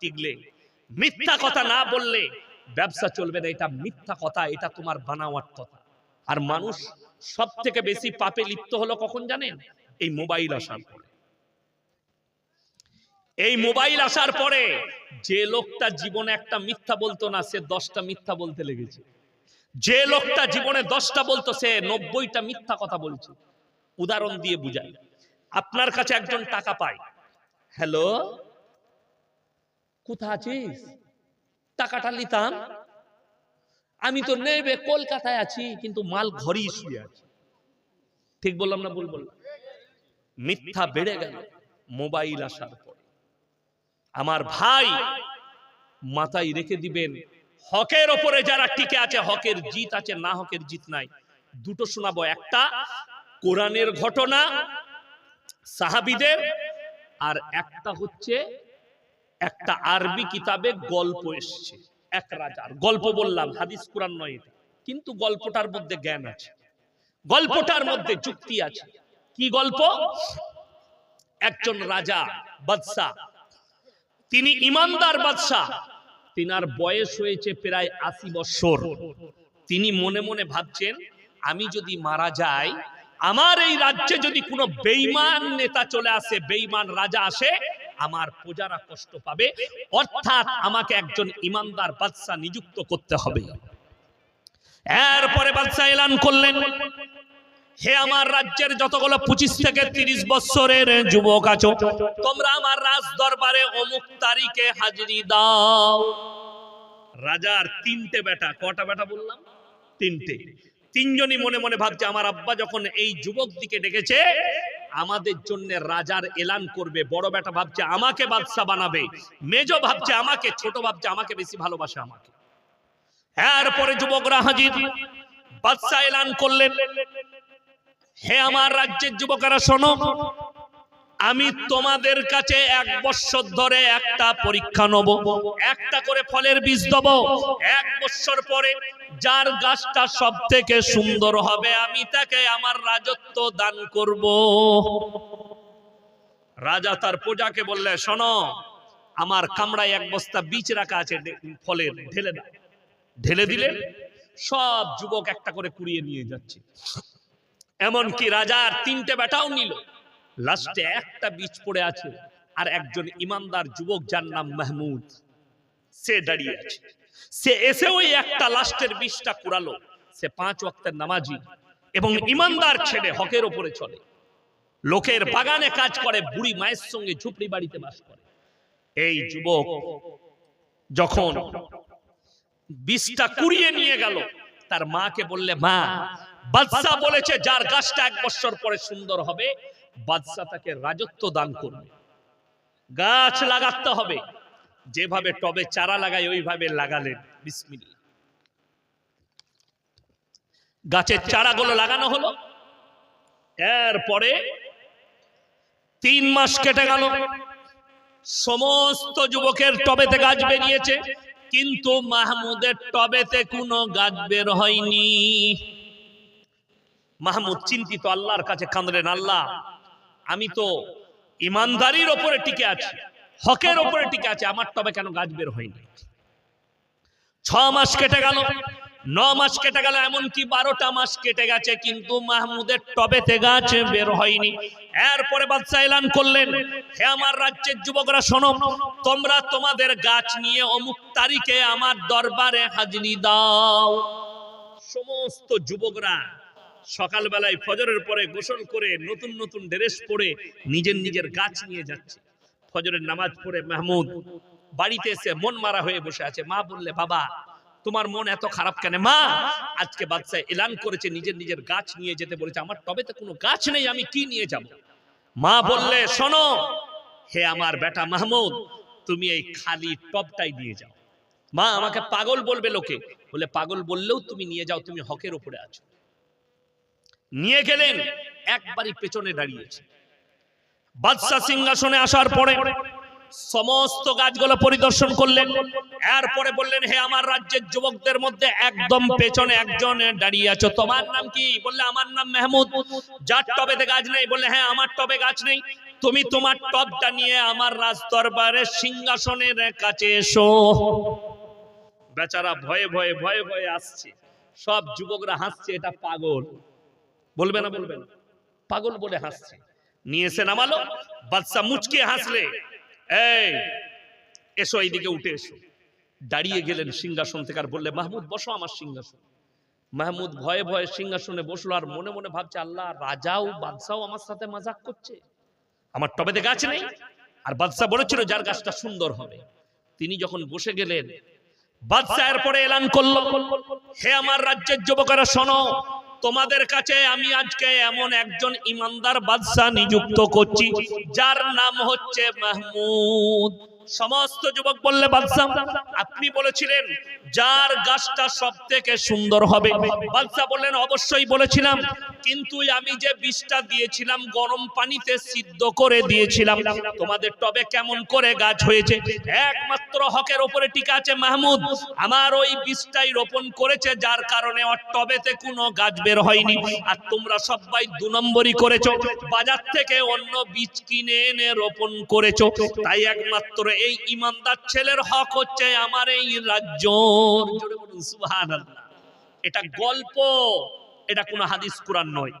টিকলে, মিথ্যা কথা না বললে ব্যবসা চলবে না, এটা মিথ্যা কথা, এটা তোমার বানাওয়ার কথা। আর মানুষ সব থেকে বেশি পাপে লিপ্ত হলো কখন জানেন? এই মোবাইল আসার পরে। এই মোবাইল আসার পরে যে লোকটা জীবনে একটা মিথ্যা বলতো না, সে দশটা মিথ্যা বলতে লেগেছে। যে লোকটা জীবনে দশটা বলতো, সে নব্বইটা মিথ্যা কথা বলছে। উদাহরণ দিয়ে বুঝাই। আপনার কাছে একজন টাকা পায়। হ্যালো? কোথা আছিস? টাকাটা নিতাম। আমি তো নেবে, কলকাতায় আছি, কিন্তু মাল ঘরেই শুয়ে আছি। ঠিক বললাম না বললাম? মিথ্যা বেড়ে গেল মোবাইল আসার পরে। আমার ভাই মাথায় রেখে দিবেন, হকের ওপরে যারা টিকে আছে, হকের জিত আছে, না হকের জিত নাই। দুটো শোনাবো, একটা, কোরআনের ঘটনা, সাহাবিদের, আর একটা হচ্ছে একটা আরবি কিতাবে গল্প এসছে, এক রাজার। গল্প বললাম, হাদিস কোরআন নয় এটা। কিন্তু গল্পটার মধ্যে জ্ঞান আছে। গল্পটার মধ্যে যুক্তি আছে। কি গল্প? একজন রাজা, বাদশাহ। তিনি ইমানদার বাদশাহ। তিনার বয়স হয়েছে প্রায় আশি বছর। তিনি মনে মনে ভাবছেন, আমি যদি মারা যাই, আমার এই রাজ্যে যদি কোনো বেইমান নেতা চলে আসে বেইমান রাজা আসে আমার প্রজারা কষ্ট পাবে, অর্থাৎ আমাকে একজন ইমানদার বাদশাহ নিযুক্ত করতে হবে। এরপরে বাদশাহ এলান করলেন, হে আমার রাজ্যের যতগুলো পঁচিশ থেকে তিরিশ বছরের যুবক আছো, তোমরা আমার রাজ দরবারে অমুক তারিখে হাজিরি দাও। রাজার তিনটে বেটা, কটা বেটা বললাম? তিনটে। তিনজনই মনে মনে ভাবছে, আমার আব্বা যখন এই যুবক দিকে ডেকেছে আমাদের জন্য রাজার এলান করবে। বড় বেটা ভাবছে আমাকে বাদশা বানাবে। মেজ ভাবছে আমাকে, ছোট ভাবছে আমাকে, বেশি ভালোবাসে আমাকে। এরপরে যুবকরা হাজির। বাদশা এলান করলেন। হে আমার রাজ্যের যুবকেরা, শোনো। আমি তোমাদের কাছে এক বছর ধরে একটা পরীক্ষা নেব। একটা করে ফলের বীজ দেব। এক বছর পরে যার গাছটা সব থেকে সুন্দর হবে, আমি তাকে আমার রাজত্ব দান করব। রাজা তার প্রজাকে বললে, শোনো, আমার কামড়ায় এক বস্তা বীজ রাখা আছে ফলের, ঢেলে দাও। ঢেলে দিলেন সব যুবক একটা করে কুড়িয়ে নিয়ে যাচ্ছে। এমনকি রাজার তিনটে বেটাও নিল। লাস্টে একটা বীজ পড়ে আছে, আর একজন ইমানদার যুবক যার নাম মাহমুদ। সে দাঁড়িয়ে আছে। সে এসে ওই একটা লাস্টের বীজটা কুড়ালো। সে পাঁচ ওয়াক্তের নামাজি এবং ইমানদার ছেলে হকের ওপরে চলে। লোকের বাগানে কাজ করে, বুড়ি মায়ের সঙ্গে ঝুপড়ি বাড়িতে বাস করে। এই যুবক যখন বীজটা কুড়িয়ে নিয়ে গেল, তার মাকে বললে, মা, বাদশাহ বলেছে যার গাছটা এক বছর পরে সুন্দর হবে বাদশাহ তাকে রাজত্ব দান করবে। গাছ লাগাতে হবে। যেভাবে টবে চারা লাগায়, ওইভাবে লাগালেন বিসমিল্লাহ। গাছের চারাগুলো লাগানো হলো। এরপরে তিন মাস কেটে গেল। সমস্ত যুবকের টবেতে গাছ বেরিয়েছে। কিন্তু মাহমুদের টবেতে কোনো গাছ বের হয়নি। মাহমুদ চিন্তিত, আল্লাহর কাছে কাঁদলেন, আল্লাহ আমি তো ইমানদারির ওপরে টিকে আছি, হকের ওপরে টিকে আছে, আমার তবে কেন গাছ বের হয়নি ছ মাস কেটে গেল, ন মাস কেটে গেল, এমনকি বারোটা মাস কেটে গেছে, কিন্তু মাহমুদের টবেতে গাছ বের হয়নি। এরপরে বাদশাহ এলান করলেন, হে আমার রাজ্যের যুবকরা, শোনো, তোমরা তোমাদের গাছ নিয়ে অমুক তারিখে আমার দরবারে হাজিরি দাও। সমস্ত যুবকরা সকালবেলায় ফজরের পরে গোসল করে নতুন নতুন ড্রেস পরে নিজের নিজের গাছ নিয়ে যাচ্ছে। ফজরের নামাজ পড়ে মাহমুদ, বাড়িতে এসে মন মারা হয়ে বসে আছে। মা বললে, বাবা, তোমার মন এত খারাপ কেন? মা, আজকে বাদশাহ এলান করেছে নিজের নিজের গাছ নিয়ে যেতে বলেছে। আমার টবেতে কোনো গাছ নেই, আমি কি নিয়ে যাব? মা বললে, শোনো, হে আমার বেটা মাহমুদ, তুমি এই খালি টবটাই নিয়ে যাও। মা আমাকে পাগল বলবে লোকে। বলে, পাগল বললেও তুমি নিয়ে যাও, তুমি হকের উপরে আছো। নিয়ে গেলেন, একবারই পেছনে দাঁড়িয়েছে। বাদশাহ সিংহাসনে আসার পরে সমস্ত গাছগুলো পরিদর্শন করলেন। এরপরে বললেন, হে আমার রাজ্যের যুবকদের মধ্যে একদম পেছনে একজন দাঁড়িয়ে আছো। তোমার নাম কি? বললে, আমার নাম মেহমুদ। যার টবেতে গাছ নেই। বললে হ্যাঁ আমার টবে গাছ নেই। তুমি তোমার টবটা নিয়ে আমার রাজ দরবারে সিংহাসনের কাছে এসো। বেচারা ভয়ে ভয়ে ভয়ে ভয়ে আসছে। সব যুবকরা হাসছে, এটা পাগল। বলবে না বলবে না। পাগল বলে হাসছে। নিয়ে এসে নামালো, বাদশা মুচকে হাসলে, এই, এসো এইদিকে উঠে এসো। দাঁড়িয়ে গেলেন সিংহাসন থেকে আর বললে, মাহমুদ, বসো আমার সিংহাসন। মাহমুদ ভয়ে ভয়ে সিংহাসনে বসল আর মনে মনে ভাবছে, আল্লাহ, রাজাও, বাদশাও আমার সাথে মাজাক করছে। আমার টবেতে গাছ নেই। আর বাদশাহ বলেছিল, যার গাছটা সুন্দর হবে। তিনি যখন বসে গেলেন বাদশাহের পরে এলান করল, হে আমার রাজ্যের যুবকেরা, শোনো তোমাদের কাছে আমি আজকে এমন একজন ইমানদার বাদশাহ নিযুক্ত করছি, যার নাম হচ্ছে মাহমুদ। সমস্ত যুবক বললে, বাদশাহ, আপনি বলেছিলেন, যার গাছটা সব থেকে সুন্দর হবে। বাদশাহ বললেন, অবশ্যই বলেছিলাম কিন্তু আমি যে বিষটা দিয়েছিলাম, গরম পানিতে সিদ্ধ করে দিয়েছিলাম। তোমাদের টবে কেমন করে গাছ হয়েছে? একমাত্র হকের ওপরে টিকা আছে মাহমুদ। আমার ওই বীজটাই রোপণ করেছে, যার কারণে ওর টবেতে কোনো গাছ বের হয়নি। আর তোমরা সবাই দু নম্বরই করেছ। বাজার থেকে অন্য বীজ কিনে এনে রোপণ করেছ। তাই একমাত্র এই ইমানদার ছেলের হক হচ্ছে আমার এই রাজ্য। এটা গল্প। এটা কোনো হাদিস কোরআন নয়।